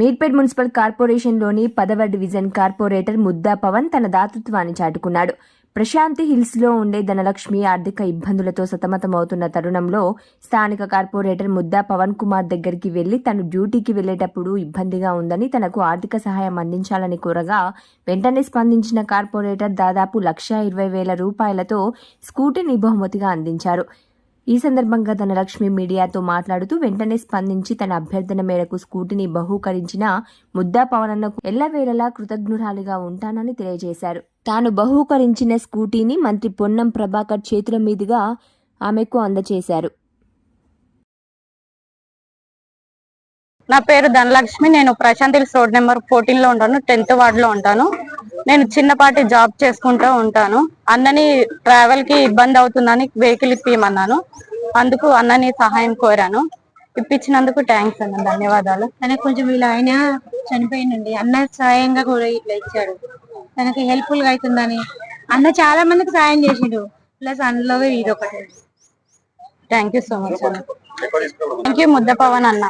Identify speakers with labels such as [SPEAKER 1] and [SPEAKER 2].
[SPEAKER 1] Meerpet municipal కార్పొరేషన్లోని పదవ division corporator ముద్దా Pawan తన దాతృత్వాన్ని చాటుకున్నాడు. ప్రశాంతి హిల్స్లో ఉండే ధనలక్ష్మి ఆర్థిక ఇబ్బందులతో సతమతమవుతున్న తరుణంలో స్థానిక కార్పొరేటర్ ముద్దా పవన్ కుమార్ దగ్గరికి వెళ్ళి తను డ్యూటీకి వెళ్ళేటప్పుడు ఇబ్బందిగా ఉందని తనకు ఆర్థిక సహాయం అందించాలని కోరగా వెంటనే స్పందించిన కార్పొరేటర్ దాదాపు లక్ష ఇరవై వేల రూపాయలతో స్కూటీని బహుమతిగా అందించారు. ఈ సందర్భంగా ధనలక్ష్మి మీడియాతో మాట్లాడుతూ వెంటనే స్పందించి తన అభ్యర్థన మేరకు స్కూటీని బహూకరించిన ముద్దా పవనన్నకు ఎల్లవేళలా కృతజ్ఞురాలిగా ఉంటానని తెలియజేశారు. తాను బహూకరించిన స్కూటీని మంత్రి పొన్నం ప్రభాకర్ చేతుల మీదుగా ఆమెకు అందజేశారు
[SPEAKER 2] నా పేరు ధనలక్ష్మి. నేను ప్రశాంత్ హిల్స్ రోడ్ నెంబర్ ఫోర్టీన్లో ఉంటాను టెన్త్ వార్డులో ఉంటాను. నేను చిన్నపాటి జాబ్ చేసుకుంటూ ఉంటాను. అన్నని ట్రావెల్కి ఇబ్బంది అవుతుందని వెహికల్ ఇప్పియమన్నాను. అందుకు అన్నని సహాయం కోరాను. ఇప్పించినందుకు థ్యాంక్స్ అన్న ధన్యవాదాలు.
[SPEAKER 3] తనకు కొంచెం ఇలా ఆయన చనిపోయిందండి. అన్న సాయంగా కూడా ఇట్లా ఇచ్చాడు. తనకి హెల్ప్ఫుల్గా అవుతుందని. అన్న చాలా మందికి సాయం చేసిండు. ప్లస్ అందులో ఇది ఒకటి.
[SPEAKER 2] థ్యాంక్ యూ సో మచ్ అన్న. థ్యాంక్ యూ ముద్ద పవన్ అన్న.